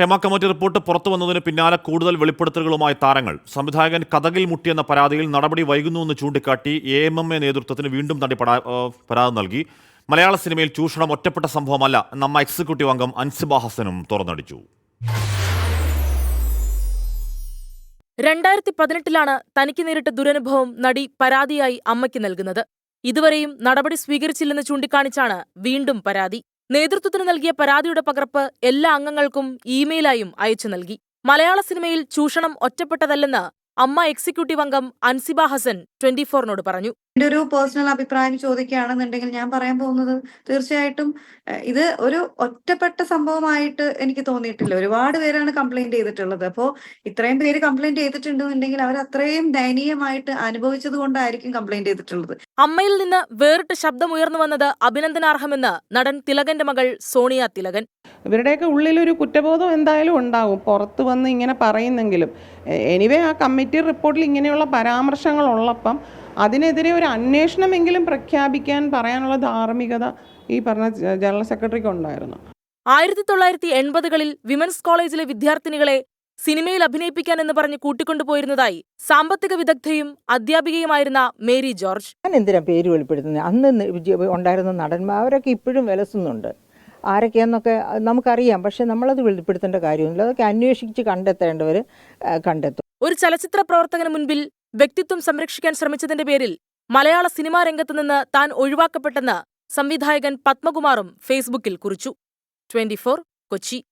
Hema committee report പുറത്തു വന്നതിന് പിന്നാലെ കൂടുതൽ വെളിപ്പെടുത്തലുകളുമായി താരങ്ങൾ. സംവിധായകൻ കഥകിൽ മുട്ടിയെന്ന പരാതിയിൽ നടപടി വൈകുന്നുവെന്ന് ചൂണ്ടിക്കാട്ടി എ എം എം എ നേതൃത്വത്തിന് വീണ്ടും പരാ- പരാതി നൽകി. മലയാള സിനിമയിൽ ചൂഷണം ഒറ്റപ്പെട്ട സംഭവമല്ല നമ്മ എക്സിക്യൂട്ടീവ് അംഗം അൻസിബ ഹസനും തുറന്നടിച്ചു. രണ്ടായിരത്തി പതിനെട്ടിലാണ് തനിക്ക് നേരിട്ട ദുരനുഭവം നടി പരാതിയായി അമ്മയ്ക്ക് നൽകുന്നത്. ഇതുവരെയും നടപടി സ്വീകരിച്ചില്ലെന്ന് ചൂണ്ടിക്കാണിച്ചാണ് വീണ്ടും പരാതി. നേതൃത്വത്തിന് നൽകിയ പരാതിയുടെ പകർപ്പ് എല്ലാ അംഗങ്ങൾക്കും ഇമെയിലായും അയച്ചു നൽകി. മലയാള സിനിമയിൽ ചൂഷണം ഒറ്റപ്പെട്ടതല്ലെന്ന് അമ്മ എക്സിക്യൂട്ടീവ് അംഗം അൻസിബ ഹസൻ ട്വന്റി ഫോറിനോട് പറഞ്ഞു. എന്റെ ഒരു പേഴ്സണൽ അഭിപ്രായം ചോദിക്കുകയാണെന്നുണ്ടെങ്കിൽ ഞാൻ പറയാൻ പോകുന്നത് തീർച്ചയായിട്ടും ഇത് ഒരു ഒറ്റപ്പെട്ട സംഭവമായിട്ട് എനിക്ക് തോന്നിയിട്ടില്ല. ഒരുപാട് പേരാണ് കംപ്ലൈന്റ് ചെയ്തിട്ടുള്ളത്. അപ്പോ ഇത്രയും പേര് കംപ്ലൈന്റ് ചെയ്തിട്ടുണ്ടെന്നുണ്ടെങ്കിൽ അവർ അത്രയും ദയനീയമായിട്ട് അനുഭവിച്ചത് കൊണ്ടായിരിക്കും കംപ്ലൈന്റ് ചെയ്തിട്ടുള്ളത്. അമ്മയിൽ നിന്ന് വേറിട്ട ശബ്ദമുയർന്നു വന്നത് അഭിനന്ദനാർഹമെന്ന് നടൻ തിലകന്റെ മകൾ സോണിയ തിലകൻ. ഇവരുടെയൊക്കെ ഉള്ളിലൊരു കുറ്റബോധം എന്തായാലും ഉണ്ടാവും. പുറത്ത് വന്ന് ഇങ്ങനെ പറയുന്നെങ്കിലും. എനിവേ ആ കമ്മിറ്റി റിപ്പോർട്ടിൽ ഇങ്ങനെയുള്ള പരാമർശങ്ങൾ ഉള്ളപ്പം അതിനെതിരെ ഒരു അന്വേഷണമെങ്കിലും പ്രഖ്യാപിക്കാൻ പറയാനുള്ള ധാർമ്മികത ഈ പറഞ്ഞ ജനറൽ സെക്രട്ടറിക്ക് ഉണ്ടായിരുന്നു. ആയിരത്തി തൊള്ളായിരത്തി എൺപതുകളിൽ വിമൻസ് കോളേജിലെ വിദ്യാർത്ഥിനികളെ സിനിമയിൽ അഭിനയിപ്പിക്കാൻ എന്ന് പറഞ്ഞ് കൂട്ടിക്കൊണ്ടുപോയിരുന്നതായി സാമ്പത്തിക വിദഗ്ധയും അധ്യാപികയുമായിരുന്ന മേരി ജോർജ്. ഞാൻ എന്തിനാ പേര് വെളിപ്പെടുത്തുന്നത് അന്ന് ഉണ്ടായിരുന്ന നടന്മാരൊക്കെ ഇപ്പോഴും വിലസുന്നുണ്ട്. ആരൊക്കെയാന്നൊക്കെ നമുക്കറിയാം. പക്ഷെ നമ്മളത് വെളിപ്പെടുത്തേണ്ട കാര്യമില്ല അതൊക്കെ അന്വേഷിച്ച് കണ്ടെത്തേണ്ടവർ കണ്ടെത്തും. ഒരു ചലച്ചിത്ര പ്രവർത്തകന് മുൻപിൽ വ്യക്തിത്വം സംരക്ഷിക്കാൻ ശ്രമിച്ചതിന്റെ പേരിൽ മലയാള സിനിമാ രംഗത്ത് നിന്ന് താൻ ഒഴിവാക്കപ്പെട്ടെന്ന് സംവിധായകൻ പത്മകുമാറും ഫേസ്ബുക്കിൽ കുറിച്ചു. ട്വന്റി കൊച്ചി.